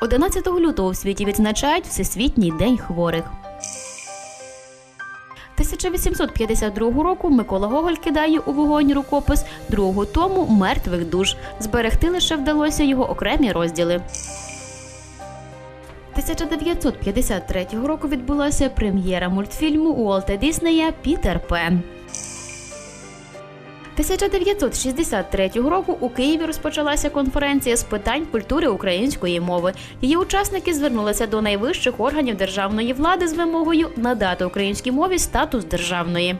11 лютого в світі відзначають Всесвітній день хворих. 1852 року Микола Гоголь кидає у вогонь рукопис другого тому мертвих душ. Зберегти лише вдалося його окремі розділи. 1953 року відбулася прем'єра мультфільму Уолта Діснея Пітер Пен. 1963 року у Києві розпочалася конференція з питань культури української мови. Її учасники звернулися до найвищих органів державної влади з вимогою надати українській мові статус державної.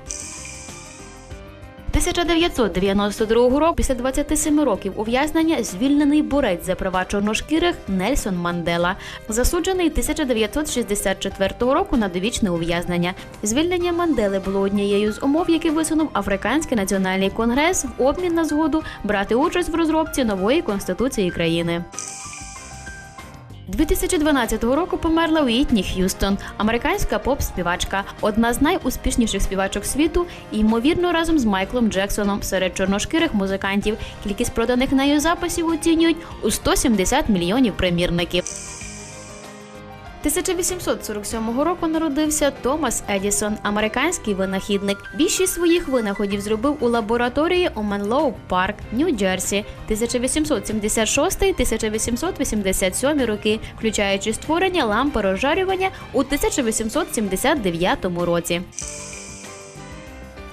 1992 року, після 27 років ув'язнення, звільнений борець за права чорношкірих Нельсон Мандела, засуджений 1964 року на довічне ув'язнення. Звільнення Мандели було однією з умов, які висунув Африканський національний конгрес в обмін на згоду брати участь в розробці нової конституції країни. 2012 року померла Уітні Х'юстон, американська поп-співачка, одна з найуспішніших співачок світу, і ймовірно разом з Майклом Джексоном серед чорношкірих музикантів. Кількість проданих нею записів оцінюють у 170 мільйонів примірників. 1847 року народився Томас Едісон, американський винахідник. Більшість своїх винаходів зробив у лабораторії у Менлоу Парк, Нью-Джерсі, 1876-1887 роки, включаючи створення лампи розжарювання у 1879 році.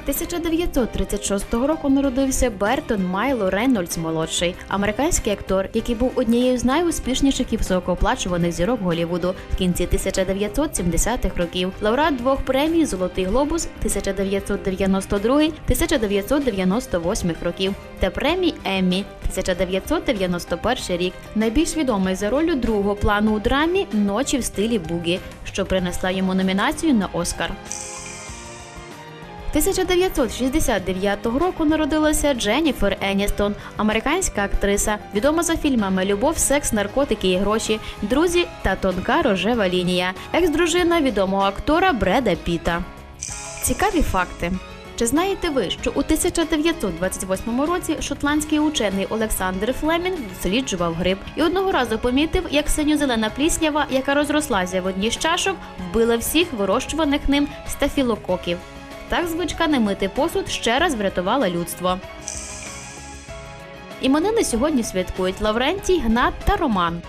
1936 року народився Бертон Майло Рейнольдс молодший, американський актор, який був однією з найуспішніших і високооплачуваних зірок Голлівуду в кінці 1970-х років. Лауреат двох премій Золотий глобус 1992-1998 років та премій Еммі 1991 рік. Найбільш відомий за ролью другого плану у драмі Ночі в стилі бугі, що принесла йому номінацію на Оскар. 1969 року народилася Дженніфер Еністон, американська актриса, відома за фільмами Любов, секс, наркотики і гроші, друзі та тонка рожева лінія, екс-дружина відомого актора Бреда Піта. Цікаві факти. Чи знаєте ви, що у 1928 році шотландський учений Олександр Флемінг досліджував гриб і одного разу помітив, як синьо-зелена пліснява, яка розрослася в одній з чашок, вбила всіх вирощуваних ним стафілококів. Так звичка не мити посуд ще раз врятувала людство. Іменини сьогодні святкують Лаврентій, Гнат та Роман.